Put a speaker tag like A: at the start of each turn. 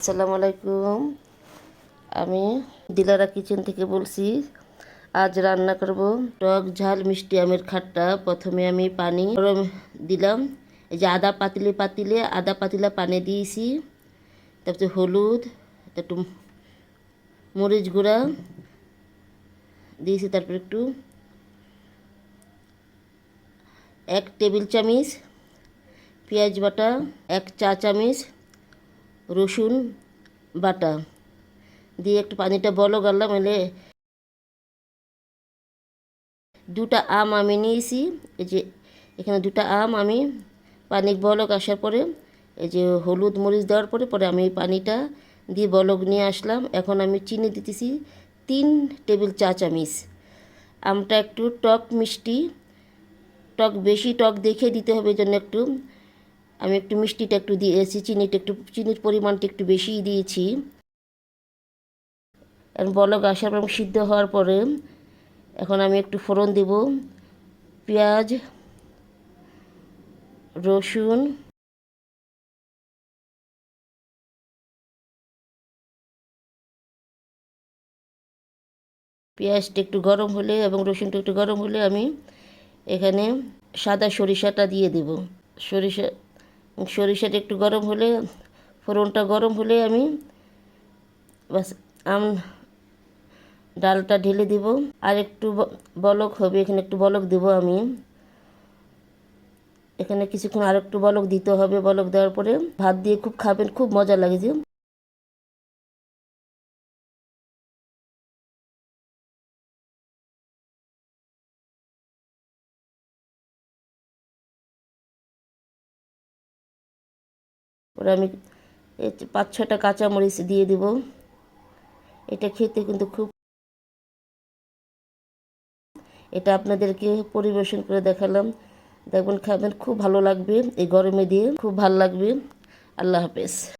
A: আসসালামু আলাইকুম। আমি দিলারা কিচেন থেকে বলছি, আজ রান্না করব টক ঝাল মিষ্টি আমের খাট্টা। প্রথমে আমি পানি গরম দিলাম। এই যে আদা পাতিলে পাতিলে, আদা পাতিলা পানি দিয়েছি। তারপরে হলুদ একটু মরিচ গুঁড়া দিয়েছি, তারপর একটু এক টেবিল চামচ পেঁয়াজ বাটা, এক চা চামচ রসুন বাটা দিয়ে একটু পানিটা বলো গাললাম এলে দুটা আম আমি নিয়েছি, এই যে এখানে দুটা আম আমি পানি বলক আসার পরে, এই যে হলুদ মরিচ দেওয়ার পরে পরে আমি এই পানিটা দিয়ে বলক নিয়ে আসলাম। এখন আমি চিনি দিতেছি তিন টেবিল চা চামচ। আমটা একটু টক মিষ্টি, টক বেশি টক দেখে দিতে হবে জন্য একটু। আমি একটু মিষ্টিটা একটু দিয়েছি চিনিটা একটু, চিনির পরিমাণটা একটু বেশিই দিয়েছি। এখন বলক আসার পর সিদ্ধ হওয়ার পরে এখন আমি একটু ফোড়ন দেব। পেঁয়াজ, রসুন, পেঁয়াজটা একটু গরম হলে এবং রসুনটা একটু গরম হলে আমি এখানে সাদা সরিষাটা দিয়ে দেব। সরিষা সরিষাটা একটু গরম হলে, ফোড়নটা গরম হলে আমি বাস আম ডালটা ঢেলে দিব। আর একটু বলক হবে, এখানে একটু বলক দেব আমি। এখানে কিছুক্ষণ আর একটু বলক দিতে হবে, বলক দেওয়ার পরে ভাত দিয়ে খুব খাবেন, খুব মজা লাগে যে। পরে আমি পাঁচ ছটা কাঁচামরিচ দিয়ে দিব। এটা খেতে কিন্তু খুব এটা আপনাদেরকে পরিবেশন করে দেখালাম। দেখবেন খাবেন, খুব ভালো লাগবে এই গরমে দিয়ে, খুব ভালো লাগবে। আল্লাহ হাফেজ।